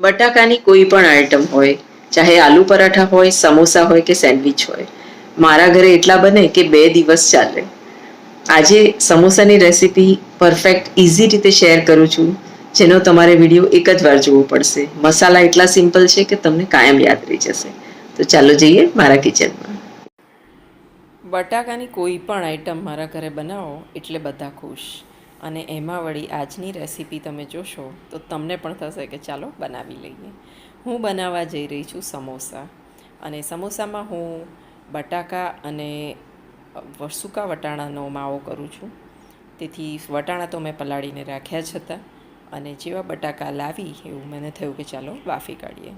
બટાકાની કોઈ પણ આઈટમ હોય, ચાહે આલુ પરાઠા હોય, સમોસા હોય કે સેન્ડવિચ હોય, મારા ઘરે એટલા બને કે બે દિવસ ચાલે. આજે સમોસાની રેસીપી પરફેક્ટ ઇઝી રીતે શેર કરું છું, જેનો તમારે વીડિયો એક જ વાર જોવો પડશે. મસાલા એટલા સિમ્પલ છે કે તમને કાયમ યાદ રહી જશે. તો ચાલો જઈએ મારા કિચનમાં બટાકાની કોઈ પણ આઈટમ મારા ઘરે બનાવો એટલે બધા ખુશ. અને એમાં વળી આજની રેસીપી તમે જોશો, તો તમને પણ થશે કે ચાલો બનાવી લઈએ. હું બનાવવા જઈ રહી છું સમોસા. અને સમોસામાં હું બટાકા અને સૂકા વટાણાનો માવો કરું છું. તેથી વટાણા તો મેં પલાળીને રાખ્યા જ હતા. અને જેવા બટાકા લાવી એવું મને થયું કે ચાલો બાફી કાઢીએ.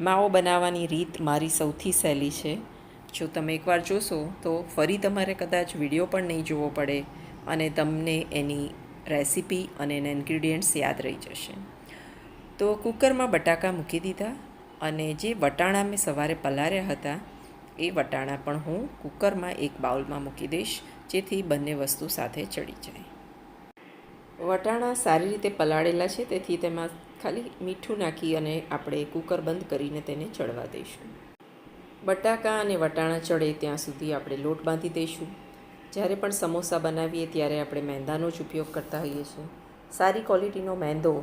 માવો બનાવવાની રીત મારી સૌથી સહેલી છે. જો તમે એકવાર જોશો તો ફરી તમારે કદાચ વીડિયો પણ નહીં જોવો પડે. અને તમને એની રેસીપી અને એના ઇન્ગ્રીડિયન્ટ્સ યાદ રહી જશે. તો કુકરમાં બટાકા મૂકી દીધા અને જે વટાણા મેં સવારે પલાર્યા હતા, એ વટાણા પણ હું કુકરમાં એક બાઉલમાં મૂકી દઈશ, જેથી બંને વસ્તુ સાથે ચડી જાય. વટાણા સારી રીતે પલાળેલા છે, તેથી તેમાં ખાલી મીઠું નાખી અને આપણે કુકર બંધ કરીને તેને ચડવા દઈશું. બટાકા અને વટાણા ચડે ત્યાં સુધી આપણે લોટ બાંધી દઈશું. જ્યારે પણ સમોસા બનાવીએ ત્યારે આપણે મેંદાનો જ ઉપયોગ કરતા હોઈએ છીએ. સારી ક્વોલિટીનો મેંદો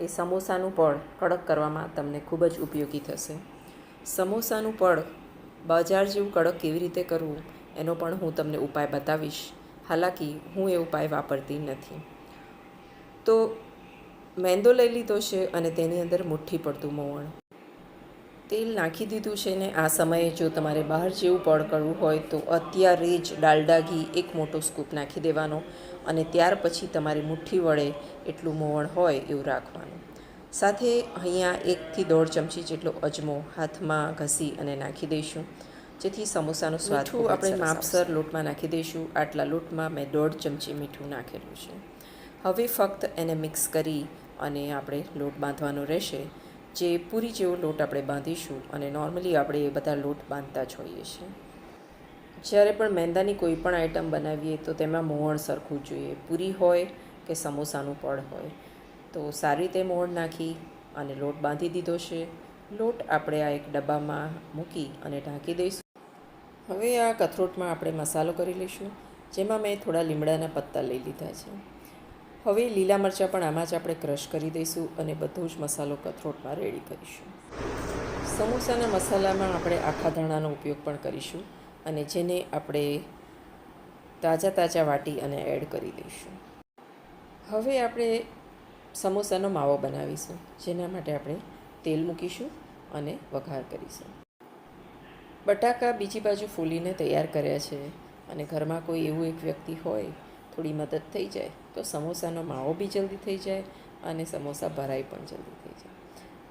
એ સમોસાનું પડ કડક કરવામાં તમને ખૂબ જ ઉપયોગી થશે. સમોસાનું પડ બજાર જેવું કડક કેવી રીતે કરવું, એનો પણ હું તમને ઉપાય બતાવીશ. હાલાકી, હું એ ઉપાય વાપરતી નથી. તો મેંદો લઈ લીધો છે અને તેની અંદર મુઠ્ઠી પડતું મોવણ. તેલ નાખી દીધું છે ને આ સમયે જો તમારે બહાર જેવું પડ કરવું હોય તો અત્યારે જ ડાલડા ઘી એક મોટો સ્કૂપ નાખી દેવાનો અને ત્યાર પછી તમારી મુઠ્ઠી વડે એટલું મોવણ હોય એવું રાખવાનું. સાથે અહીંયા એકથી દોઢ ચમચી જેટલો અજમો હાથમાં ઘસી અને નાખી દઈશું. જેથી સમોસાનો સ્વાદ આપણે માપસર લોટમાં નાખી દઈશું. આટલા લોટમાં મેં દોઢ ચમચી મીઠું નાખેલું છે. હવે ફક્ત એને મિક્સ કરી અને આપણે લોટ બાંધવાનો રહેશે. જે પૂરી જેવો લોટ આપણે બાંધીશું અને નોર્મલી આપણે એ બધા લોટ બાંધતા જ હોઈએ છીએ. જ્યારે પણ મેંદાની કોઈ પણ આઈટમ બનાવીએ તો તેમાં મોહણ સરખું જોઈએ. પૂરી હોય કે સમોસાનું પડ હોય. તો સારી રીતે મોહણ નાખી અને લોટ બાંધી દીધો છે. લોટ આપણે આ એક ડબ્બામાં મૂકી અને ઢાંકી દઈશું. હવે આ કથરોટમાં આપણે મસાલો કરી લઈશું. જેમાં મેં થોડા લીમડાના પત્તા લઈ લીધા છે. હવે લીલા મરચાં પણ આમાં જ આપણે ક્રશ કરી દઈશું અને બધો જ મસાલો કથરોટમાં રેડી કરીશું. સમોસાના મસાલામાં આપણે આખા ધાણાનો ઉપયોગ પણ કરીશું અને જેને આપણે તાજા તાજા વાટી અને એડ કરી દઈશું. હવે આપણે સમોસાનો માવો બનાવીશું, જેના માટે આપણે તેલ મૂકીશું અને વઘાર કરીશું. બટાકા બીજી બાજુ ફૂલીને તૈયાર કર્યા છે અને ઘરમાં કોઈ એવું એક વ્યક્તિ હોય થોડી મદદ થઈ જાય, તો સમોસાનો માવો બી જલ્દી થઈ જાય અને સમોસા ભરાઈ પણ જલ્દી થઈ જાય.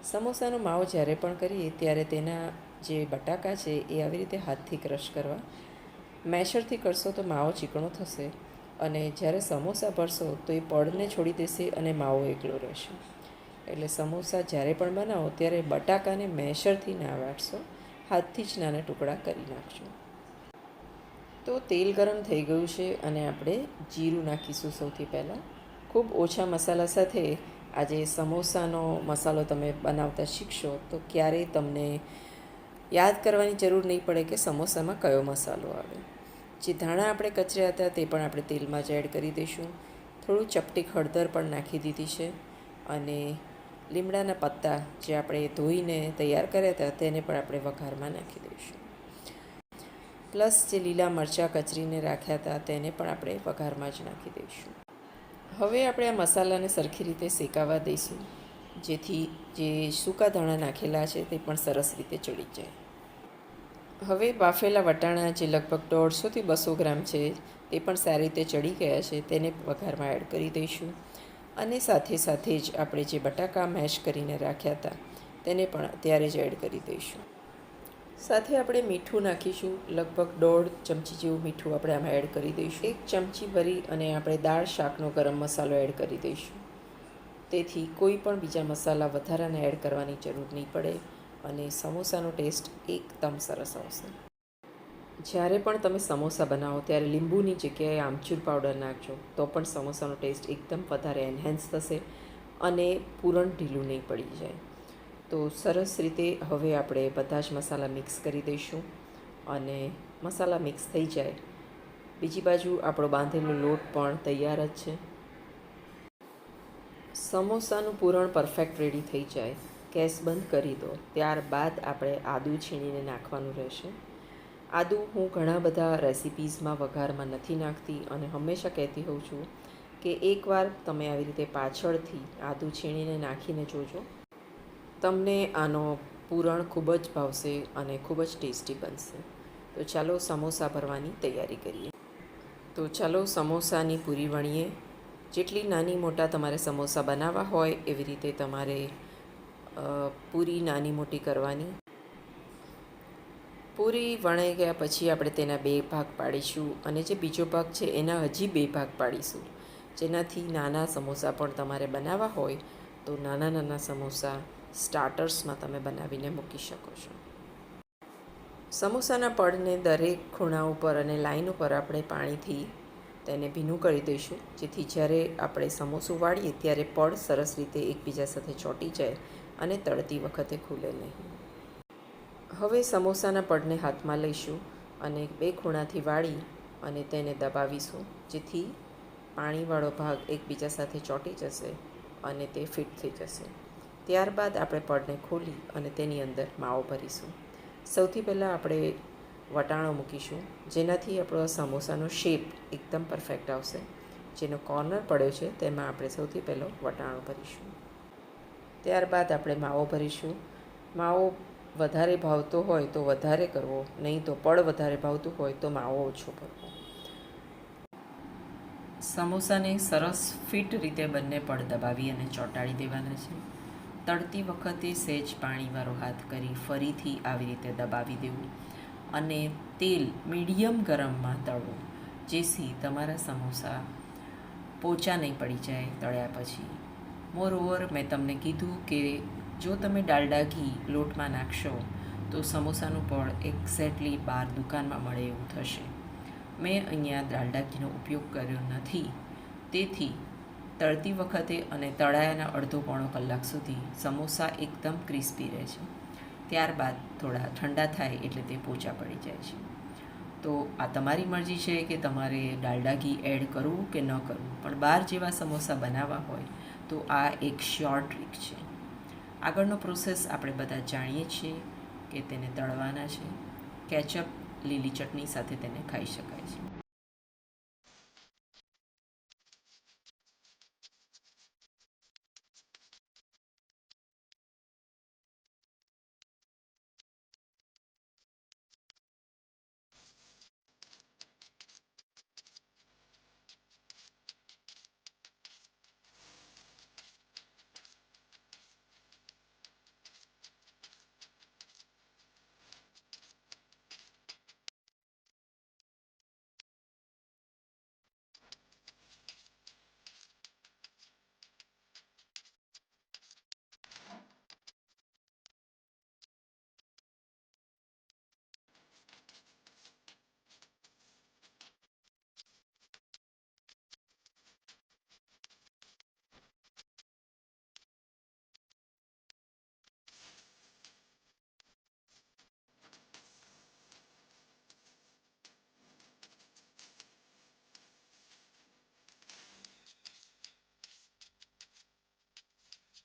સમોસાનો માવો જ્યારે પણ કરીએ ત્યારે તેના જે બટાકા છે એ આવી રીતે હાથથી ક્રશ કરવા. મેશરથી કરશો તો માવો ચીકણો થશે અને જ્યારે સમોસા ભરશો તો એ પડને છોડી દેશે અને માવો એકલો રહેશે. એટલે સમોસા જ્યારે પણ બનાવો ત્યારે બટાકાને મેશરથી ના વાટશો, હાથથી જ નાના ટુકડા કરી નાખજો. તો તેલ ગરમ થઈ ગયું છે અને આપણે જીરું નાખીશું સૌથી પહેલાં. ખૂબ ઓછા મસાલા સાથે આજે સમોસાનો મસાલો તમે બનાવતા શીખશો તો ક્યારેય તમને યાદ કરવાની જરૂર નહીં પડે કે સમોસામાં કયો મસાલો આવે. જે ધાણા આપણે કચર્યા હતા તે પણ આપણે તેલમાં જ એડ કરી દઈશું. થોડું ચપટીક હળદર પણ નાખી દીધી છે અને લીમડાના પત્તા જે આપણે ધોઈને તૈયાર કર્યા હતા તેને પણ આપણે વઘારમાં નાખી દઈશું. પ્લસ જે લીલા મરચાં કચરીને રાખ્યા હતા તેને પણ આપણે વઘારમાં જ નાખી દઈશું. હવે આપણે આ મસાલાને સરખી રીતે શેકાવા દઈશું, જેથી જે સૂકા ધાણા નાખેલા છે તે પણ સરસ રીતે ચડી જાય. હવે બાફેલા વટાણા જે લગભગ દોઢસોથી બસો ગ્રામ છે તે પણ સારી રીતે ચડી ગયા છે તેને વઘારમાં એડ કરી દઈશું. અને સાથે સાથે જ આપણે જે બટાકા મેશ કરીને રાખ્યા હતા તેને પણ અત્યારે જ એડ કરી દઈશું. સાથે આપણે મીઠું નાખીશું. લગભગ દોઢ ચમચી જેવું મીઠું આપણે આમાં એડ કરી દઈશું. એક ચમચી ભરી અને આપણે દાળ શાકનો ગરમ મસાલો એડ કરી દઈશું. તેથી કોઈ પણ બીજા મસાલા વધારાને એડ કરવાની જરૂર નહીં પડે અને સમોસાનો ટેસ્ટ એકદમ સરસ આવશે. જ્યારે પણ તમે સમોસા બનાવો, ત્યારે લીંબુની જગ્યાએ આમચૂર પાવડર નાખજો. તો પણ સમોસાનો ટેસ્ટ એકદમ વધારે એન્હેન્સ થશે અને પૂરણ ઢીલું નહીં પડી જાય. તો સરસ રીતે હવે આપણે બધા જ મસાલા મિક્સ કરી દઈશું અને મસાલા મિક્સ થઈ જાય. બીજી બાજુ આપણો બાંધેલો લોટ પણ તૈયાર જ છે. સમોસાનું પૂરણ પરફેક્ટ રેડી થઈ જાય. ગેસ બંધ કરી દો. ત્યારબાદ આપણે આદું છીણીને નાખવાનું રહેશે. આદું હું ઘણા બધા રેસિપીઝમાં વઘારમાં નથી નાખતી અને હંમેશા કહેતી હોઉં છું કે એકવાર તમે આવી રીતે પાછળથી આદું છીણીને નાખીને જોજો. તમને આનો પૂરણ ખૂબ જ ભાવશે અને ખૂબ જ ટેસ્ટી બનશે. તો ચાલો સમોસા ભરવાની તૈયારી કરીએ. તો ચાલો સમોસાની પૂરી વણીએ. જેટલી નાની મોટા તમારે સમોસા બનાવવા હોય એવી રીતે તમારે પૂરી નાની મોટી કરવાની. પૂરી વણાઈ ગયા પછી આપણે તેના બે ભાગ પાડીશું અને જે બીજો ભાગ છે એના હજી બે ભાગ પાડીશું. જેનાથી નાના સમોસા પણ તમારે બનાવવા હોય તો નાના નાના સમોસા સ્ટાર્ટર્સમાં તમે બનાવીને મૂકી શકો છો. સમોસાના પડને દરેક ખૂણા ઉપર અને લાઈન ઉપર આપણે પાણીથી તેને ભીનું કરી દઈશું. જેથી જ્યારે આપણે સમોસું વાળીએ ત્યારે પડ સરસ રીતે એકબીજા સાથે ચોંટી જાય અને તળતી વખતે ખુલે નહીં. હવે સમોસાના પડને હાથમાં લઈશું અને બે ખૂણાથી વાળી અને તેને દબાવીશું. જેથી પાણીવાળો ભાગ એકબીજા સાથે ચોંટી જશે અને તે ફિટ થઈ જશે. ત્યારબાદ આપણે પડને ખોલી અને તેની અંદર માવો ભરીશું. સૌથી પહેલાં આપણે વટાણો મૂકીશું, જેનાથી આપણો સમોસાનો શેપ એકદમ પરફેક્ટ આવશે. જેનો કોર્નર પડ્યો છે, તેમાં આપણે સૌથી પહેલો વટાણો ભરીશું. ત્યારબાદ આપણે માવો ભરીશું. માવો વધારે ભાવતો હોય તો વધારે કરવો, નહીં તો પડ વધારે ભાવતું હોય તો માવો ઓછો કરવો. સમોસાને સરસ ફિટ રીતે બંને પડ દબાવી અને ચોંટાડી દેવાના છે. તળતી વખતે સહેજ પાણીવાળો હાથ કરી ફરીથી આવી રીતે દબાવી દેવું અને તેલ મીડિયમ ગરમમાં તળવું જેથી તમારા સમોસા પોચા નહીં પડી જાય તળ્યા પછી. મોરઓવર મેં તમને કીધું કે જો તમે ડાલડા ઘી લોટમાં નાખશો, તો સમોસાનું પળ એક્ઝેક્ટલી બહાર દુકાનમાં મળે એવું થશે. મેં અહીંયા ડાલડા ઘીનો ઉપયોગ કર્યો નથી. તેથી તળતી વખતે અને તળાયાના અડધો પોણો કલાક સુધી સમોસા એકદમ ક્રિસ્પી રહે છે. ત્યારબાદ થોડા ઠંડા થાય એટલે તે પોચા પડી જાય છે. તો આ તમારી મરજી છે કે તમારે ડાલડા ઘી એડ કરવું કે ન કરવું. પણ બહાર જેવા સમોસા બનાવવા હોય તો આ એક શ્યોર ટ્રીક છે. આગળનો પ્રોસેસ આપણે બધા જાણીએ છીએ કે તેને તળવાના છે. કેચઅપ, લીલી ચટણી સાથે તેને ખાઈ શકાય છે.